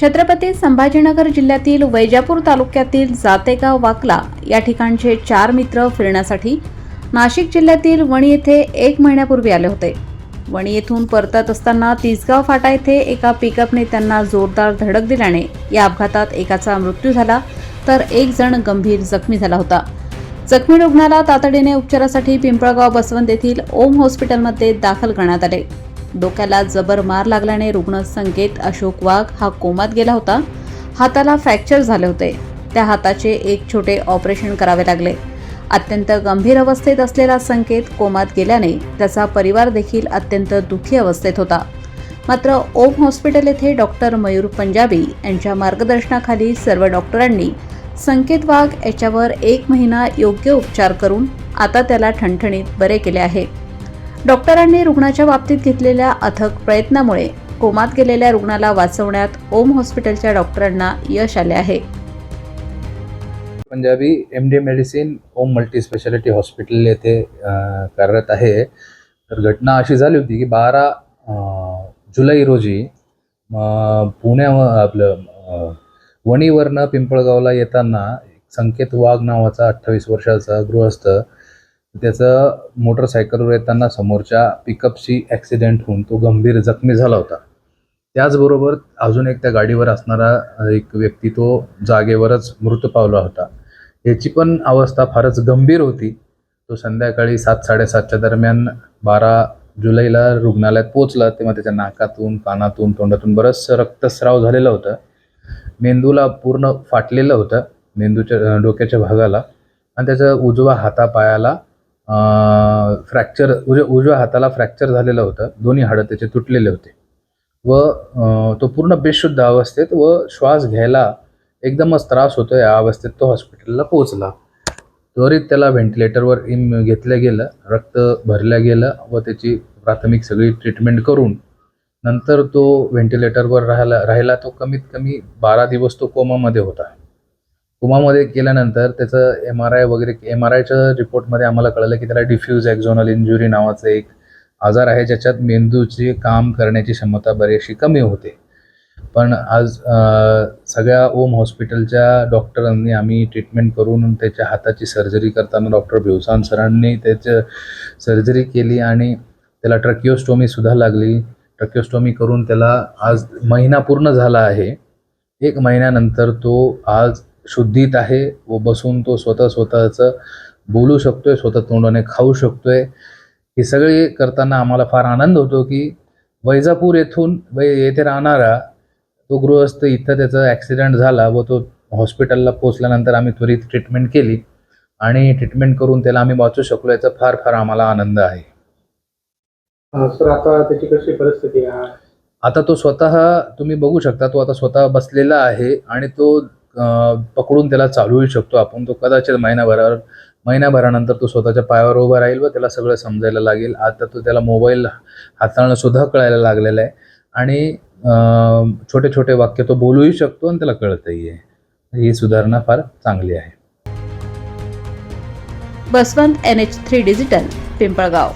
छत्रपती संभाजीनगर जिल्ह्यातील वैजापूर तालुक्यातील जातेगाव वाकला या ठिकाणचे चार मित्र फिरण्यासाठी नाशिक जिल्ह्यातील वणी येथे एक महिन्यापूर्वी आले होते. वणी येथून परतत असताना तिसगाव फाटा येथे एका पिकअपने त्यांना जोरदार धडक दिल्याने या अपघातात एकाचा मृत्यू झाला तर एक जण गंभीर जखमी झाला होता. जखमी रुग्णाला तातडीने उपचारासाठी पिंपळगाव बसवंत येथील ओम हॉस्पिटलमध्ये दाखल करण्यात आले. डोक्याला जबर मार लागल्याने रुग्ण संकेत अशोक वाघ हा कोमात गेला होता. हाताला फ्रॅक्चर झाले होते. त्या हाताचे एक छोटे ऑपरेशन करावे लागले. अत्यंत गंभीर अवस्थेत असलेला संकेत कोमात गेल्याने त्याचा परिवार देखील अत्यंत दुःखी अवस्थेत होता. मात्र ओम हॉस्पिटल येथे डॉक्टर मयूर पंजाबी यांच्या मार्गदर्शनाखाली सर्व डॉक्टरांनी संकेत वाघ याच्यावर एक महिना योग्य उपचार करून आता त्याला ठणठणीत बरे केले आहे. डॉक्टरांनी रुग्णाच्या बाबतीत घेतलेल्या अथक प्रयत्नामुळे कोमात गेलेल्या रुग्णाला वाचवण्यात ओम हॉस्पिटलच्या डॉक्टरांना यश आले आहे. Punjabi M D medicine Om multi specialty hospital येथे कार्यरत आहे. तर घटना अशी झाली होती की बारा जुलै रोजी पुण्या आपलं वणीवरनं पिंपळगावला येताना संकेत वाघ नावाचा अठ्ठावीस वर्षाचा गृहस्थ त्याचं मोटरसायकलवर येताना समोरच्या पिकअपशी ॲक्सिडेंट होऊन तो गंभीर जखमी झाला होता. त्याचबरोबर अजून एक त्या गाडीवर असणारा एक व्यक्ती तो जागेवरच मृत पावला होता. याची पण अवस्था फारच गंभीर होती. तो संध्याकाळी सात साडेसातच्या दरम्यान बारा जुलैला रुग्णालयात पोचला तेव्हा त्याच्या नाकातून कानातून तोंडातून बरंचसं रक्तस्राव झालेलं होतं. मेंदूला पूर्ण फाटलेलं होतं मेंदूच्या डोक्याच्या भागाला. आणि त्याचा उजवा हातापायाला फ्रॅक्चर उजव्या उजव्या हाताला फ्रॅक्चर झालेलं होतं. दोन्ही हाडं त्याचे तुटलेले होते. व तो पूर्ण बेशुद्ध अवस्थेत व श्वास घ्यायला एकदमच त्रास होतो या अवस्थेत तो हॉस्पिटलला पोहोचला. त्वरित त्याला व्हेंटिलेटरवर इम घेतलं गेलं. रक्त भरलं गेलं व त्याची प्राथमिक सगळी ट्रीटमेंट करून नंतर तो व्हेंटिलेटरवर राहिला राहिला. तो कमीत कमी बारा दिवस तो कोमामध्ये होता. कुमामध्ये गेल्यानंतर त्याचं एम आर आय वगैरे एम आर आयच्या रिपोर्टमध्ये आम्हाला कळलं की त्याला डिफ्यूज एक्झोनल इंजुरी नावाचं एक आजार आहे ज्याच्यात मेंदूची काम करण्याची क्षमता बरीचशी कमी होते. पण आज सगळ्या ओम हॉस्पिटलच्या डॉक्टरांनी आम्ही ट्रीटमेंट करून त्याच्या हाताची सर्जरी करताना डॉक्टर भिवसान सरांनी त्याचं सर्जरी केली आणि त्याला ट्रकिओस्टोमीसुद्धा लागली. ट्रकिओस्टोमी करून त्याला आज महिना पूर्ण झाला आहे. एक महिन्यानंतर तो आज शुद्धीत आहे व बसून तो स्वतः स्वतःचं बोलू शकतोय स्वतः तोंडाने खाऊ शकतोय. हे सगळे करताना आम्हाला फार आनंद होतो की वैजापूर येथून वै येथे राहणारा तो गृहस्थ इथं त्याचा ॲक्सिडेंट झाला व तो हॉस्पिटलला पोचल्यानंतर आम्ही त्वरित ट्रीटमेंट केली आणि ट्रीटमेंट करून त्याला आम्ही वाचू शकलो याचा फार फार आम्हाला आनंद आहे. सर आता त्याची कशी परिस्थिती आहे? आता तो स्वतः तुम्ही बघू शकता तो आता स्वतः बसलेला आहे आणि तो पकडून त्याला चालवू शकतो आपण. तो कदाचित महिनाभरावर महिनाभरानंतर तो स्वतःच्या पायावर उभा राहील व त्याला सगळं समजायला लागेल. आता तो त्याला मोबाईल हाताळणं सुद्धा कळायला लागलेलं आहे. आणि छोटे छोटे वाक्य तो बोलूही शकतो आणि त्याला कळतही आहे. ही सुधारणा फार चांगली आहे. Basavant N H three digital Pimpalgaon.